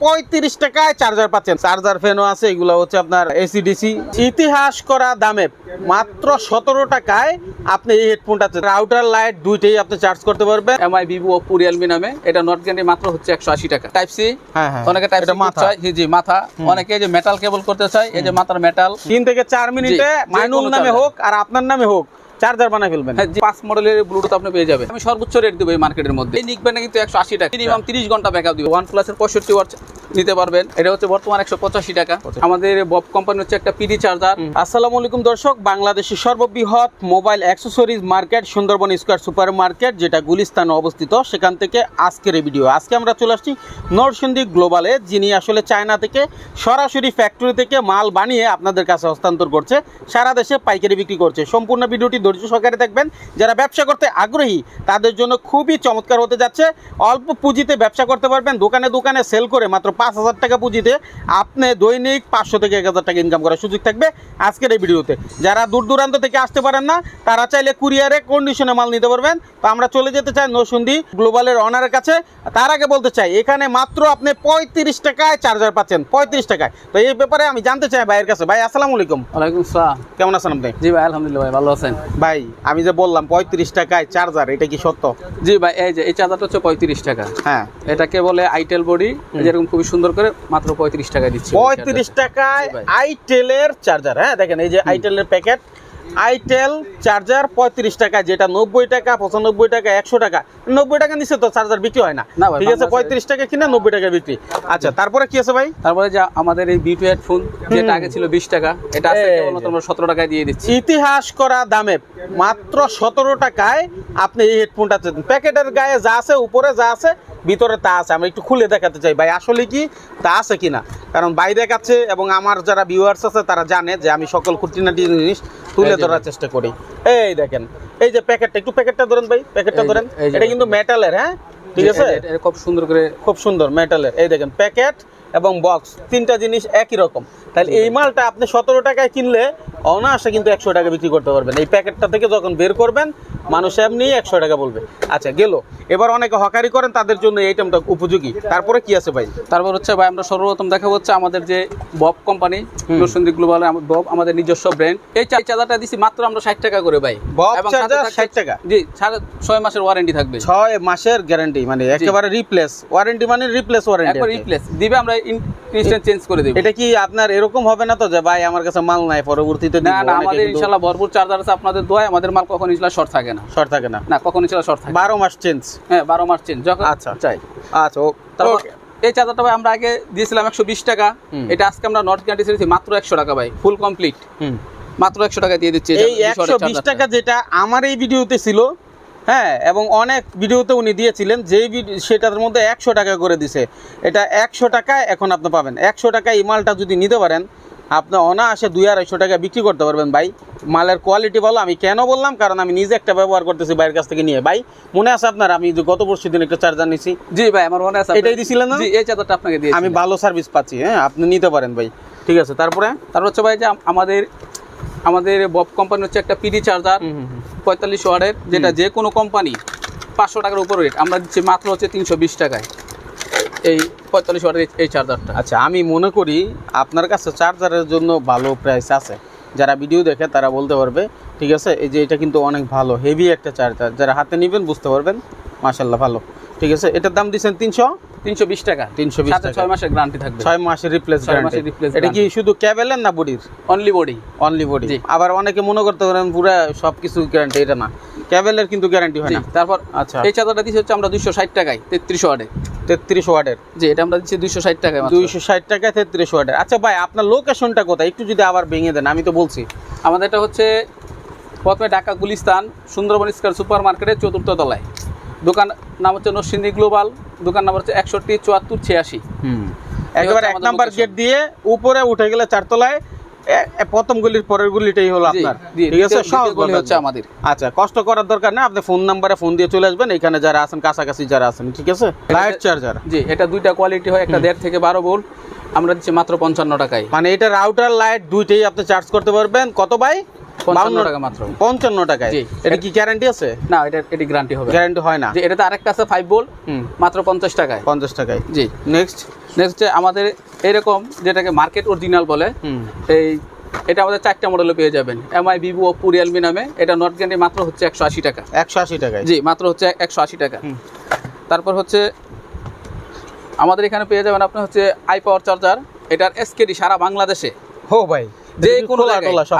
পঁয়ত্রিশ টাকায় চার্জার পাচ্ছেন। চার্জার ফ্যানও আছে এগুলো হচ্ছে আপনার এসিডিসি ইতিহাস করা দামে মাত্র সতেরো টাকায় আপনি এই হেডফোনটা রাউটার লাইট দুইটাই আপনি চার্জ করতে পারবেন। এমআই ভিভো ওপো রিয়েলমি নামে। এটা নট গ্যারান্টি মাত্র হচ্ছে একশো আশি টাকা। টাইপ সি হ্যাঁ হ্যাঁ। অনেকে টাইপ মাথা। চায়। জি, জি মাথা। অনেকে এই যে মেটাল কেবল করতে চায় এই যে মাথার মেটাল তিন থেকে চার মিনিটে মাইনুল নামে হোক আর আপনার নামে হোক চার্জার বানায় ফেলবেন। হ্যাঁ পাঁচ মডেলের ব্লুটুথ আপনি পেয়ে যাবেন। আমি সর্বোচ্চ রেট দেবো এই মার্কেটের মধ্যে। এই নিকবেন কিন্তু একশো আশি টাকা। মিনিমাম তিরিশ ঘণ্টা ব্যাকআপ দিবে। ওয়ান প্লাসের পঁয়ষট্টি ওয়াট নিতে পারবেন। এটা হচ্ছে বর্তমান একশো পঁচাশি টাকা। আমাদের বব কোম্পানি হচ্ছে একটা পিডি চার্জার। আসসালামু আলাইকুম দর্শক বাংলাদেশের সর্ববৃহৎ mobile accessories market Sundarban square super market যেটা গুলিস্তানে অবস্থিত সেখান থেকে আজকের এই ভিডিও। আজকে আমরা চলে আসছি নরসিংদী গ্লোবালে যিনি আসলে চায়না থেকে সরাসরি ফ্যাক্টরি থেকে মাল বানিয়ে আপনাদের কাছে হস্তান্তর করছে সারা দেশে পাইকারি বিক্রি করছে। সম্পূর্ণ ভিডিওটি ধৈর্য সহকারে দেখবেন। যারা ব্যবসা করতে আগ্রহী তাদের জন্য খুবই চমৎকার হতে যাচ্ছে। অল্প পুঁজিতে ব্যবসা করতে পারবেন দোকানে দোকানে সেল করে মাত্র পাঁচ হাজার টাকা পুঁজিতে আপনি দৈনিক পাঁচশো থেকে এক হাজার টাকা ইনকাম করার সুযোগ থাকবে আজকের এই ভিডিওতে। যারা দূর দূরান্ত থেকে আসতে পারেন না তারা চাইলে কুরিয়ারে কন্ডিশনে মাল নিতে পারবেন। তো আমরা চলে যেতে চাই নসুন্দি গ্লোবালের অনারের কাছে। তার আগে বলতে চাই এখানে মাত্র আপনি পঁয়ত্রিশ টাকায় চার্জার পাচ্ছেন পঁয়ত্রিশ টাকায়। তো এই ব্যাপারে আমি জানতে চাই ভাইয়ের কাছে। ভাই আসসালামু আলাইকুম। ওয়ালাইকুম আসসালাম। কেমন আছেন আপনি? জি ভাই আলহামদুলিল্লাহ ভাই ভালো আছেন। ভাই আমি যে বললাম পঁয়ত্রিশ টাকায় চার্জার এটা কি সত্য? জি ভাই এই যে এই চার্জারটা হচ্ছে পঁয়ত্রিশ টাকা। হ্যাঁ। এটাকে বলে আইটেল বডি যেরকম খুবই সুন্দর করে মাত্র পঁয়ত্রিশ টাকায় দিচ্ছি। পঁয়ত্রিশ টাকায় আইটেলের চার্জার হ্যাঁ দেখেন এই যে আইটেলের প্যাকেট আইটেল চার্জার পঁয়ত্রিশ টাকা যেটা নব্বই টাকা পঁচানব্বই টাকা একশো টাকা। নব্বই টাকা নিচে তো চার্জার বিক্রি হয় না? না ঠিক আছে পঁয়ত্রিশ টাকা কিনে নব্বই টাকা বিক্রি। আচ্ছা তারপরে কি আছে ভাই? তারপরে যে আমাদের এই বিটু হেডফোন যেটা আগে ছিল বিশ টাকা এটা। আমরা সতেরো টাকায় দিয়ে দিচ্ছি। ইতিহাস করা দামে মাত্র সতেরো টাকায় আপনি এই হেডফোনটা প্যাকেটের গায়ে যা আছে উপরে যা আছে ভিতরে তা আছে। আমি একটু খুলে দেখাতে চাই ভাই আসলে কি তা আছে কিনা? কারণ বাইরে কাছে এবং আমার যারা ভিউয়ার্স আছে তারা জানে যে আমি সকল খুঁটিনাটি জিনিস তুলে ধরার চেষ্টা করি। এই দেখেন এই যে প্যাকেটটা একটু প্যাকেটটা ধরেন ভাই প্যাকেটটা ধরেন। এটা কিন্তু মেটালের হ্যাঁ? ঠিক আছে? খুব সুন্দর করে খুব সুন্দর মেটালের এই দেখেন প্যাকেট এবং বক্স তিনটা জিনিস একই রকম। তাহলে এই মালটা আপনি সতেরো টাকায় কিনলে অনায়াসে কিন্তু একশো টাকা বিক্রি করতে পারবেন। এই প্যাকেটটা থেকে যখন বের করবেন মানুষ এমনি একশো টাকা বলবে। আচ্ছা গেল। এবার অনেকে হকারি করেন তাদের জন্য এই আইটেমটা উপযোগী। তারপরে কি আছে ভাই? তারপর হচ্ছে ভাই আমরা সর্বপ্রথম দেখা হচ্ছে আমাদের যে বব কোম্পানি রসুন্দি গ্লোবাল বব আমাদের নিজস্ব ব্র্যান্ড এই চা- চার্জারটা দিছি মাত্র আমরা ষাট টাকা করে ভাই। বব 60 টাকা? জি সাড়ে ছয় মাসের ওয়ারেন্টি থাকবে। ছয় মাসের গ্যারান্টি মানে একেবারে রিপ্লেস ওয়ারেন্টি মানে রিপ্লেস একবার ওয়ারেন্টি রিপ্লেস দিবে আমরা ইনস্ট্যান্ট চেঞ্জ করে দেব। এটা কি আপনার এরকম হবে না তো যে ভাই আমার কাছে মাল নাই পরবর্তীতে না না আমাদের ইনশাল্লাহ ভরপুর চার্জার আছে আপনাদের দোয়ায় আমাদের মাল কখন ইনশাল্লাহ শর্ট থাকে না। শর্ট থাকে না। না কখন ইনশাল্লাহ শর্ট থাকে বারো মাস চেঞ্জ হ্যাঁ বারো মাস চেঞ্জ যখন আচ্ছা। চাই। আচ্ছা ও তারপর এই চার্জারটা ভাই আমরা আগে দিয়েছিলাম একশো বিশ টাকা। এটা আজকে আমরা নর্থ গ্যারান্টি ছেড়েছি মাত্র একশো টাকা ভাই ফুল কমপ্লিট হুম। মাত্র একশো টাকা দিয়ে দিচ্ছি এই একশো বিশ টাকা যেটা আমার এই ভিডিওতে ছিল হ্যাঁ এবং অনেক ভিডিওতে উনি দিয়েছিলেন যেই সেটার মধ্যে একশো টাকা করে দিছে। এটা একশো টাকায় এখন আপনি পাবেন। একশো টাকায় এই মালটা যদি নিতে পারেন আপনি অনায়াসে দুই আড়াইশো টাকা বিক্রি করতে পারবেন। ভাই মালের কোয়ালিটি ভালো আমি কেন বললাম? কারণ আমি নিজে একটা ব্যবহার করতেছি বাইরের কাছ থেকে নিয়ে। ভাই মনে আছে আপনার? আমি যে গত পরশু দিন একটা চার্জার নিছি। জি ভাই আমার মনে আছে। এটাই দিছিলেন না? জি এই চার্জারটা আপনাকে দিয়েছি। আমি ভালো সার্ভিস পাচ্ছি হ্যাঁ আপনি নিতে পারেন ভাই। ঠিক আছে তারপরে? তারপর হচ্ছে ভাই যে আমাদের আমাদের বব কোম্পানি হচ্ছে একটা পিডি চার্জার পঁয়তাল্লিশ ওয়ার্ডের যেটা যে কোনো কোম্পানি পাঁচশো টাকার উপর রেট আমরা দিচ্ছি মাত্র হচ্ছে তিনশো বিশ টাকায় এই পঁয়তাল্লিশ ওয়ার্ডের এই- চার্জারটা আচ্ছা আমি মনে করি আপনার কাছে চার্জারের জন্য ভালো প্রাইস আছে। যারা ভিডিও দেখে তারা বলতে পারবে ঠিক আছে? এই যে এটা কিন্তু অনেক ভালো হেভি একটা চার্জার যারা হাতে নেবেন বুঝতে পারবেন মাশাল্লাহ ভালো। ঠিক আছে? এটার দাম দিচ্ছেন তিনশো? তিনশো বিশ টাকা। 320 সাথে টাকা। ছয় মাসের গ্যারান্টি থাকবে। ছয় মাসের রিপ্লেস মাসের replace এটা কি শুধু ক্যাবেলের না বডির অনলি বডি অনলি বডি জি। আবার অনেকে মনে করতে পারেন পুরো সব কিছু গ্যারান্টি এটা না। ক্যাবেলের কিন্তু গ্যারান্টি হয় না। তারপর আচ্ছা। এই চার্জারটা দিচ্ছি হচ্ছে আমরা দুইশো ষাট টাকায় তেত্রিশ ওয়ার্ডে। তেত্রিশ ওয়ার্ডের। জি এটা আমরা দিচ্ছি দুইশো ষাট টাকায় মাত্র। দুইশো ষাট টাকায় তেত্রিশ ওয়ার্ডের। আচ্ছা ভাই আপনার লোকেশনটা কোথায়? একটু যদি আবার ভেঙে দেন আমি তো বলছি। আমাদের এটা হচ্ছে প্রথমে ঢাকা গুলিস্তান সুন্দরবন স্কয়ার সুপার মার্কেটের চতুর্থ তলায়। দোকান নাম হচ্ছে নরসিংদী গ্লোবাল দোকান নাম্বার হচ্ছে একষট্টি চুয়াত্তর ছিয়াশি। একেবারে এক নাম্বার গেট দিয়ে উপরে উঠে গেলে চারতলায় প্রথম গলির পরের গলিটাই হলো আপনার। ঠিক আছে? সহজ গলি হচ্ছে আমাদের। আচ্ছা কষ্ট করার দরকার নেই। আপনি ফোন নাম্বারে ফোন দিয়ে চলে আসবেন। এখানে যারা আছেন কাছাকাছি যারা আছেন ঠিক আছে? লাইট চার্জার জি এটা দুইটা কোয়ালিটি হয় একটা দেড় থেকে বারো ভোল্ট আমরা দিচ্ছি মাত্র পঞ্চান্ন টাকায়। মানে এটা রাউটার লাইট দুইটাই আপনি চার্জ করতে পারবেন। কত বাই টাকা মাত্র। পঞ্চান্ন টাকায়? এটা কি গ্যারান্টি আছে? না এটা এটি গ্যারান্টি হবে গ্যারান্টি হয় না। এটাতে আরেকটা আছে ফাইভ হুম। মাত্র পঞ্চাশ টাকায়। পঞ্চাশ টাকায়। জি। নেক্সট নেক্সট আমাদের এরকম যেটাকে মার্কেট অরিজিনাল বলে এই এটা আমাদের চারটা মডেলে পেয়ে যাবেন। এমআই ভিভো ওপো রিয়েলমি নামে এটা নট গ্যারান্টি মাত্র হচ্ছে একশো আশি টাকা। একশো আশি টাকায়। জি মাত্র হচ্ছে একশো আশি টাকা। তারপর হচ্ছে আমাদের এখানে পেয়ে যাবেন আপনি হচ্ছে আই পাওয়ার চার্জার এটার এসকেডি সারা বাংলাদেশে। হো ভাই। যে কোনো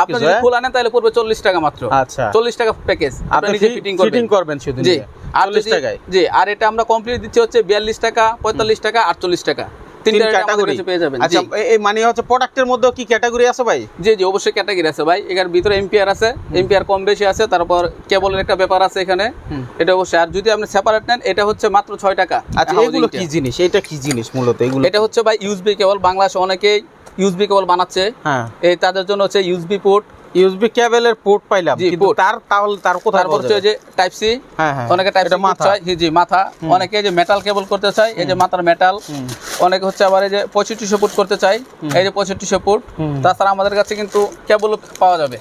আপনি যদি হ্যাঁ? খোলা নেন তাহলে পড়বে চল্লিশ টাকা মাত্র। আচ্ছা। চল্লিশ টাকা প্যাকেজ আপনি নিজে ফিটিং করবেন। ফিটিং করবেন শুধু জি। আর টাকায়। জি আর এটা আমরা কমপ্লিট দিচ্ছি হচ্ছে বিয়াল্লিশ টাকা পঁয়তাল্লিশ টাকা আটচল্লিশ টাকা। তিন তিনটা ক্যাটাগরি পেয়ে যাবেন। আচ্ছা এই মানে হচ্ছে প্রোডাক্টের মধ্যেও কি ক্যাটাগরি আছে ভাই? জি জি অবশ্যই ক্যাটাগরি আছে ভাই। এখানে ভিতরে এম্পিয়ার আছে। এম্পিয়ার কম বেশি আছে তারপর কেবলের একটা ব্যাপার আছে এখানে। এটা অবশ্যই। আর যদি আপনি সেপারেট নেন এটা হচ্ছে মাত্র ছয় টাকা। আচ্ছা এগুলো কি জিনিস? এটা কি জিনিস মূলত? এগুলো এটা হচ্ছে ভাই কেবল। বাংলাদেশে অনেকেই ইউএসবি কেবল বানাচ্ছে। হ্যাঁ। এই তাদের জন্য হচ্ছে ইউএসবি পোর্ট ইউএসবি কেবলের পোর্ট পাইলাম। কিন্তু তার তাহলে তার কোথায় তারপর এই হচ্ছে যে টাইপ সি হ্যাঁ হ্যাঁ। অনেকে টাইপ সি মাথা। জি মাথা। অনেকে যে মেটাল কেবল করতে চায় এই যে মাথার মেটাল অনেকে হচ্ছে আবার এই যে পঁয়ষট্টিশো ফুট করতে চাই এই যে পঁয়ষট্টিশো ফুট তাছাড়া আমাদের কাছে কিন্তু কেবল পাওয়া যাবে।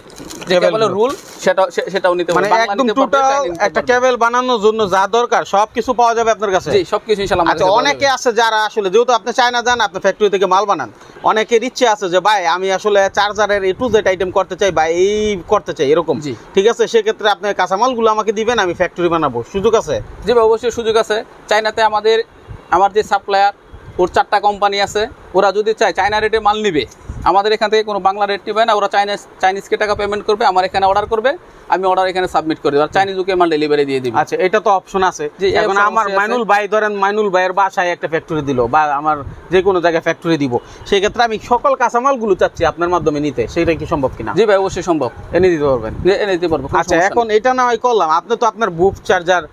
কেবলের রুল সেটাও সে- সেটাও নিতে মানে একদম টোটাল একটা। কেবল বানানোর জন্য যা দরকার সবকিছু পাওয়া যাবে আপনার কাছে। জি সবকিছু ইনশাআল্লাহ আমাদের আচ্ছা অনেকে আছে যারা আসলে যেহেতু আপনি চায়না যান আপনি ফ্যাক্টরি থেকে মাল বানান। অনেকের ইচ্ছে আছে যে ভাই আমি আসলে চার্জারের এ টু জেড আইটেম করতে চাই বা এই করতে চাই এরকম। ঠিক আছে? সেক্ষেত্রে আপনি কাঁচামালগুলো আমাকে দিবেন আমি ফ্যাক্টরি বানাবো। সুযোগ আছে? জি ভাই অবশ্যই সুযোগ আছে। চাইনাতে আমাদের আমার যে সাপ্লায়ার ওর চারটা কোম্পানি আছে। ওরা যদি চায় চায়না রেটে মাল নিবে। আমাদের এখান থেকে কোনো বাংলা রেট নিবে না ওরা চাইনিজ চাইনিজকে টাকা পেমেন্ট করবে আমার এখানে অর্ডার করবে আমি অর্ডার এখানে সাবমিট করে দেবো। আর চাইনিজ ওকে মাল ডেলিভারি দিয়ে দিবে। আচ্ছা এটা তো অপশন আছে। এখন আমার মাইনুল ভাই ধরেন মাইনুল ভাইয়ের বাসায় একটা ফ্যাক্টরি দিল বা আমার যে কোনো জায়গায় ফ্যাক্টরি দিব সেই ক্ষেত্রে আমি সকল কাঁচামালগুলো চাচ্ছি আপনার মাধ্যমে নিতে সেটা কি সম্ভব কিনা? জি ভাই অবশ্যই সম্ভব। এনে দিতে পারবেন? এনে দিতে পারব আচ্ছা এখন এটা না হয় করলাম আপনি তো আপনার বুফ চার্জার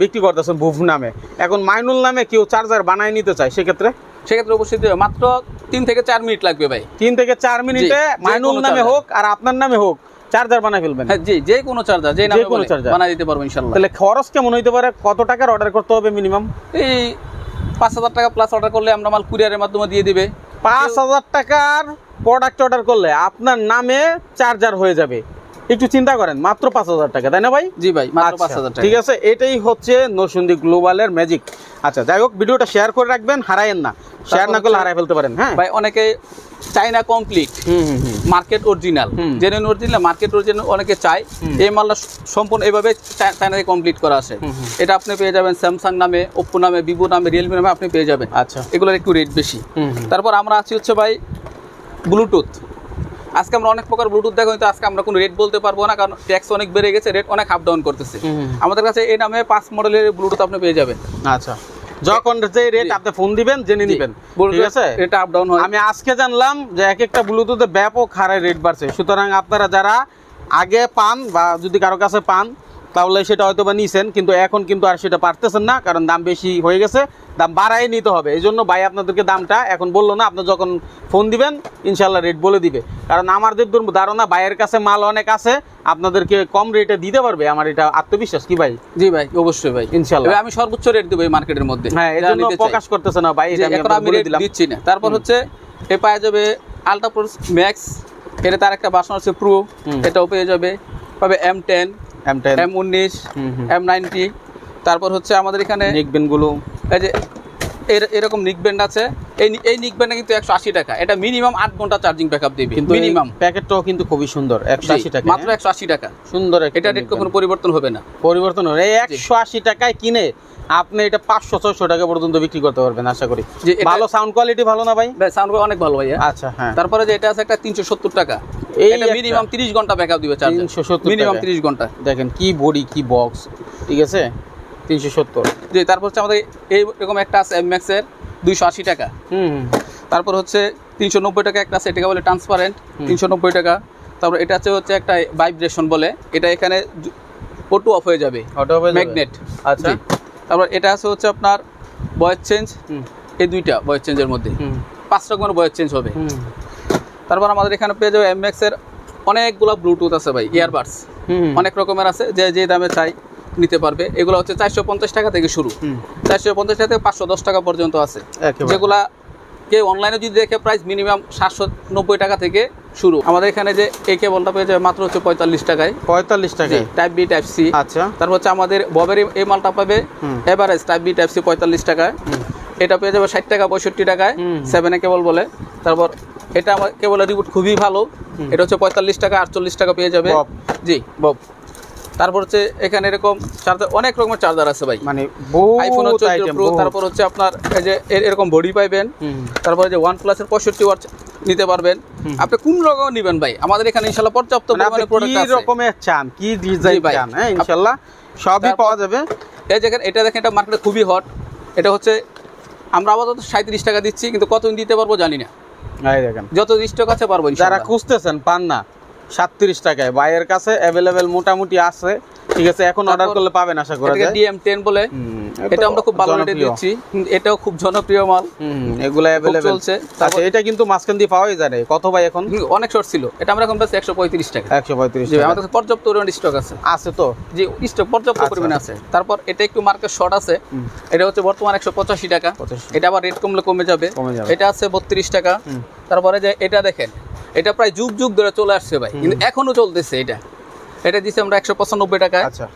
বিক্রি করতেছেন বুফ নামে। এখন মাইনুল নামে কেউ চার্জার বানায় নিতে চায় সেক্ষেত্রে। সেক্ষেত্রে দেবে মাত্র তিন থেকে চার মিনিট লাগবে ভাই। তিন থেকে চার মিনিটে মাইনুল নামে হোক আর আপনার নামে হোক চার্জার বানায় ফেলবেন। হ্যাঁ জি যে কোনো চার্জার যে নামে কোনো charger। বানিয়ে দিতে পারব ইনশাল্লাহ তাহলে খরচ কেমন হইতে পারে? কত টাকার অর্ডার করতে হবে মিনিমাম এই পাঁচ হাজার টাকা প্লাস অর্ডার করলে আমরা মাল কুরিয়ারের মাধ্যমে দিয়ে দিবে। পাঁচ হাজার টাকার প্রোডাক্ট অর্ডার করলে আপনার নামে চার্জার হয়ে যাবে। একটু চিন্তা করেন মাত্র পাঁচ হাজার টাকা তাই না ভাই? জি ভাই মাত্র আচ্ছা, পাঁচ হাজার টাকা। ঠিক আছে এটাই হচ্ছে নরসিংদী গ্লোবালের ম্যাজিক। আচ্ছা যাই হোক ভিডিওটা শেয়ার করে রাখবেন হারায়েন না। শেয়ার না করলে হারাই ফেলতে পারেন হ্যাঁ? ভাই অনেকে চাইনা complete hmm hmm hmm. Market original. Genuine original market original অনেকে চায় এই মালটা সম্পূর্ণ এইভাবে চায়নাতে কমপ্লিট করা আছে। এটা আপনি পেয়ে যাবেন স্যামসাং নামে ওপ্পো নামে ভিভো নামে রিয়েলমি নামে আপনি পেয়ে যাবেন। আচ্ছা। এগুলোর একটু রেট বেশি। তারপর আমরা আছি হচ্ছে ভাই ব্লুটুথ আজকে আমরা অনেক প্রকার ব্লুটুথ দেখো কিন্তু আজকে আমরা কোনো রেট বলতে পারব না কারণ ট্যাক্স অনেক বেড়ে গেছে রেট অনেক আপ ডাউন করতেছে। আমাদের কাছে এই নামে পাঁচ মডেলের ব্লুটুথ আপনি পেয়ে যাবেন। আচ্ছা। যখন যে রেট আপনি ফোন দিবেন জেনে নেবেন। ঠিক আছে? এটা আপ ডাউন হয়। আমি আজকে জানলাম যে এক একটা ব্লুটুথে ব্যাপক হারে রেট বাড়ছে। সুতরাং আপনারা যারা আগে পান বা যদি কারও কাছে পান তাহলে সেটা হয়তো বা নিছেন কিন্তু এখন কিন্তু আর সেটা পারতেছেন না কারণ দাম বেশি হয়ে গেছে দাম বাড়াই নিতে হবে। এই জন্য ভাই আপনাদেরকে দামটা এখন বলল না আপনি যখন ফোন দিবেন ইনশাল্লাহ রেট বলে দিবে। কারণ আমাদের ধারণা ভাইয়ের কাছে মাল অনেক আছে আপনাদেরকে কম রেটে দিতে পারবে আমার এটা আত্মবিশ্বাস কি ভাই? জি ভাই অবশ্যই ভাই। ইনশাল্লাহ। আমি সর্বোচ্চ রেট দেবো এই মার্কেটের মধ্যে। হ্যাঁ এই জন্য প্রকাশ করতেছে না ভাই এটা আমি রেট দিচ্ছি না। তারপর হচ্ছে এ পাওয়া যাবে আলট্রা ম্যাক্স এটা তার একটা বাসন আছে প্রো এটাও পেয়ে যাবে। পাবে M ten M ten M উনিশ। এম নাইনটি তারপর হচ্ছে আমাদের এখানে নেকবেনগুলো এই যে এরকম নিক ব্যান্ড আছে। এই এই নিক ব্যান্ডে কিন্তু একশো আশি টাকা। এটা মিনিমাম আট ঘণ্টা চার্জিং ব্যাকআপ দিবে। কিন্তু মিনিমাম প্যাকেটটাও কিন্তু খুবই সুন্দর একশো আশি টাকা মাত্র হ্যাঁ? একশো আশি টাকা। সুন্দর এটা রেট। কখনো পরিবর্তন হবে না। পরিবর্তন হবে এই একশো আশি টাকায় কিনে আপনি এটা পাঁচশো ছয়শো টাকা পর্যন্ত বিক্রি করতে পারবেন আশা করি। যে ভালো সাউন্ড কোয়ালিটি ভালো না ভাই? সাউন্ড অনেক ভালো ভাই আচ্ছা হ্যাঁ। তারপরে যে এটা আছে একটা তিনশো সত্তর টাকা। এই এটা মিনিমাম তিরিশ ঘণ্টা ব্যাকআপ দিবে চার্জ 370 মিনিমাম টাকা। তিরিশ ঘণ্টা। দেখেন কি বডি কি বক্স ঠিক আছে? তিনশো সত্তর। জি তারপর হচ্ছে আমাদের এইরকম একটা আছে এম এর দুইশো আশি টাকা। হুম। তারপর হচ্ছে তিনশো নব্বই টাকা একটা আছে এটাকে বলে ট্রান্সপারেন্ট তিনশো নব্বই টাকা। তারপর এটা হচ্ছে হচ্ছে একটা ভাইব্রেশন বলে এটা এখানে অটো অফ হয়ে যাবে অটো যাবে? ম্যাগনেট আচ্ছা। তারপর এটা আছে হচ্ছে আপনার বয়েস চেঞ্জ হুম। এই দুইটা বয়েস চেঞ্জের মধ্যে। হুম। পাঁচ রকমের বয়েস চেঞ্জ হবে। হুম। তারপর আমাদের এখানে পেয়ে যাবে এম এর অনেকগুলো ব্লুটুথ আছে ভাই ইয়ারবাডস হুম। অনেক রকমের আছে যে যে দামে চাই। নিতে পারবে। এগুলো হচ্ছে চারশো পঞ্চাশ টাকা থেকে শুরু। চারশো পঞ্চাশ টাকা থেকে পাঁচশো দশ টাকা পর্যন্ত আছে। যেগুলা কেউ অনলাইনে যদি দেখে প্রাইস মিনিমাম সাতশো নব্বই টাকা থেকে শুরু। আমাদের এখানে যে এই কেবলটা পেয়ে যাবে মাত্র হচ্ছে পঁয়তাল্লিশ টাকায়। পঁয়তাল্লিশ টাকায়। টাইপ বি টাইপ সি আচ্ছা। তারপর হচ্ছে আমাদের ববের এই- মালটা পাবে average type B type C পঁয়তাল্লিশ টাকায়। এটা পেয়ে যাবে ষাট টাকা পঁয়ষট্টি টাকায়। সেভেনে কেবল বলে। তারপর এটা আমার কেবলের রিপোর্ট খুবই ভালো। এটা হচ্ছে পঁয়তাল্লিশ টাকা আটচল্লিশ টাকা পেয়ে যাবে। জি। বব তারপর হচ্ছে এখানে এরকম চার্জার অনেক রকমের চার্জার আছে ভাই। মানে আইফোন হচ্ছে প্রো তারপর হচ্ছে আপনার এই যে এরকম বডি পাইবেন। তারপরে যে ওয়ান প্লাসের পঁয়ষট্টি ওয়াট নিতে পারবেন। আপনি কোন রকম নেবেন ভাই? আমাদের এখানে ইনশাল্লাহ পর্যাপ্ত মানে পরিমাণে প্রোডাক্ট আছে। কি রকমের চান? কি ডিজাইন। চান? হ্যাঁ ইনশাল্লাহ। সবই পাওয়া যাবে। এই দেখেন এটা দেখেন এটা মার্কেটে খুবই হট এটা হচ্ছে আমরা আপাতত সাঁত্রিশ টাকা দিচ্ছি কিন্তু কত দিতে পারব জানি না। দেখেন। যত স্টক আছে পারব যারা খুঁজতেছেন পান না। সাতত্রিশ টাকায়। বাইয়ের কাছে অ্যাভেলেবেল মোটামুটি আছে। ঠিক আছে এখন অর্ডার করলে পাবেন আশা করা যায়। ডিএম টেন বলে। এটা আমরা খুব ভালো রেটে দিচ্ছি। এটাও খুব জনপ্রিয় মাল। এগুলা অ্যাভেলেবেল চলছে। আচ্ছা এটা কিন্তু মাঝখান দিয়ে পাওয়াই যায় না। কত ভাই এখন? অনেক শর্ট ছিল। এটা আমরা এখন পাচ্ছি একশো পঁয়ত্রিশ টাকা। একশো পঁয়ত্রিশ আমাদের কাছে পর্যাপ্ত পরিমাণ স্টক আছে। আছে তো? যে স্টক পর্যাপ্ত আচ্ছা। পরিমাণে আছে। তারপর এটা একটু মার্কেট শর্ট আছে। এটা হচ্ছে বর্তমান একশো পঁচাশি টাকা। এটা আবার রেট কমলে কমে যাবে। এটা আছে বত্রিশ টাকা। তারপরে যে এটা দেখেন এটা প্রায় যুগ যুগ ধরে চলে আসছে ভাই। কিন্তু এখনও চলতেছে এটা। এটা দিচ্ছে আমরা একশো পঁচানব্বই টাকায় আচ্ছা।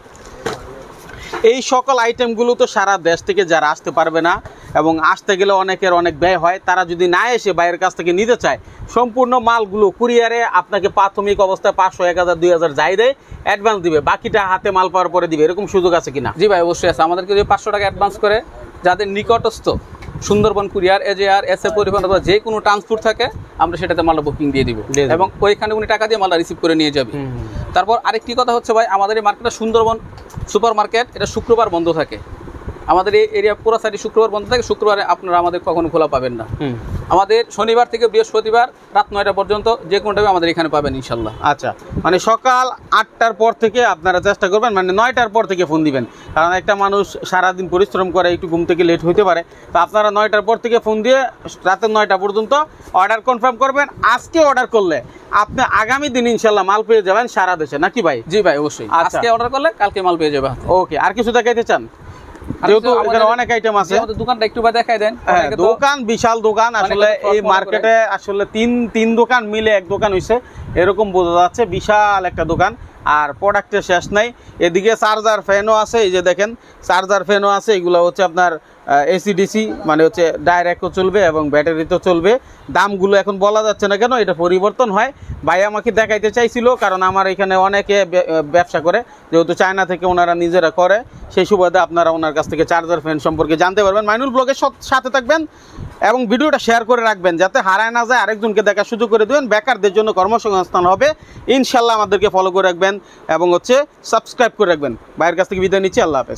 এই সকল আইটেমগুলো তো সারা দেশ থেকে যারা আসতে পারবে না এবং আসতে গেলে অনেকের অনেক ব্যয় হয় তারা যদি না এসে বাইরের কাছ থেকে নিতে চায় সম্পূর্ণ মালগুলো কুরিয়ারে আপনাকে প্রাথমিক অবস্থায় পাঁচশো এক হাজার দুই হাজার যাই দেয় অ্যাডভান্স দিবে। বাকিটা হাতে মাল পাওয়ার পরে দিবে। এরকম সুযোগ আছে কিনা? জি ভাই অবশ্যই আছে। আমাদেরকে যদি পাঁচশো টাকা অ্যাডভান্স করে যাদের নিকটস্থ সুন্দরবন কুরিয়ার এজে আর এস এ পরিবহন অথবা যে কোনো ট্রান্সপোর্ট থাকে আমরা সেটাতে মালা বুকিং দিয়ে দিব। এবং ওইখানে উনি টাকা দিয়ে মালটা রিসিভ করে নিয়ে যাবে। তারপর আরেকটি কথা হচ্ছে ভাই আমাদের এই মার্কেটটা সুন্দরবন সুপার মার্কেট এটা শুক্রবার বন্ধ থাকে। আমাদের এই এরিয়া পুরো সাইডে শুক্রবার বন্ধ থাকে শুক্রবারে আপনারা আমাদের কখনো খোলা পাবেন না। আমাদের শনিবার থেকে বৃহস্পতিবার রাত নয়টা পর্যন্ত যে কোনো টাইমে আমাদের এখানে পাবেন ইনশাল্লাহ আচ্ছা মানে সকাল আটটার পর থেকে আপনারা চেষ্টা করবেন মানে নয়টার পর থেকে ফোন দিবেন। কারণ একটা মানুষ সারাদিন পরিশ্রম করে একটু ঘুম থেকে লেট হতে পারে। তো আপনারা নয়টার পর থেকে ফোন দিয়ে রাতের নয়টা পর্যন্ত অর্ডার কনফার্ম করবেন। আজকে অর্ডার করলে আপনি আগামী দিন ইনশাল্লাহ মাল পেয়ে যাবেন সারা দেশে। নাকি ভাই? জি ভাই অবশ্যই। আচ্ছা। আজকে অর্ডার করলে কালকে মাল পেয়ে যাবে ওকে আর কিছু দেখাইতে চান? যেহেতু এখানে অনেক আইটেম আছে। দোকানটা একটু দেখাই দেন হ্যাঁ দোকান বিশাল দোকান আসলে এই মার্কেটে আসলে তিন তিন দোকান মিলে এক দোকান হইছে এরকম বোঝা যাচ্ছে বিশাল একটা দোকান আর প্রোডাক্টের শেষ নাই। এদিকে চার্জার ফ্যানও আছে এই যে দেখেন চার্জার ফ্যানও আছে এগুলো হচ্ছে আপনার এসিডিসি মানে হচ্ছে ডাইরেক্টও চলবে এবং ব্যাটারিতেও চলবে। দামগুলো এখন বলা যাচ্ছে না কেন, এটা পরিবর্তন হয়। ভাই আমাকে দেখাইতে চাইছিল, কারণ আমার এখানে অনেকে ব্যবসা করে, যেহেতু চায়না থেকে ওনারা নিজেরা করে, সেই সুবাদে আপনারা ওনার কাছ থেকে চার্জার ফ্যান সম্পর্কে জানতে পারবেন। মাইনুল ব্লগের সাথে থাকবেন এবং ভিডিওটা শেয়ার করে রাখবেন, যাতে হারায় না যায় আরেকজনকে দেখা সুযোগ করে দেবেন। বেকারদের জন্য কর্মসংস্থান হবে। ইনশাল্লাহ আমাদেরকে ফলো করে রাখবেন এবং হচ্ছে সাবস্ক্রাইব করে রাখবেন। ভাইয়ের কাছ থেকে বিদায় নিচ্ছি, আল্লাহ হাফেজ।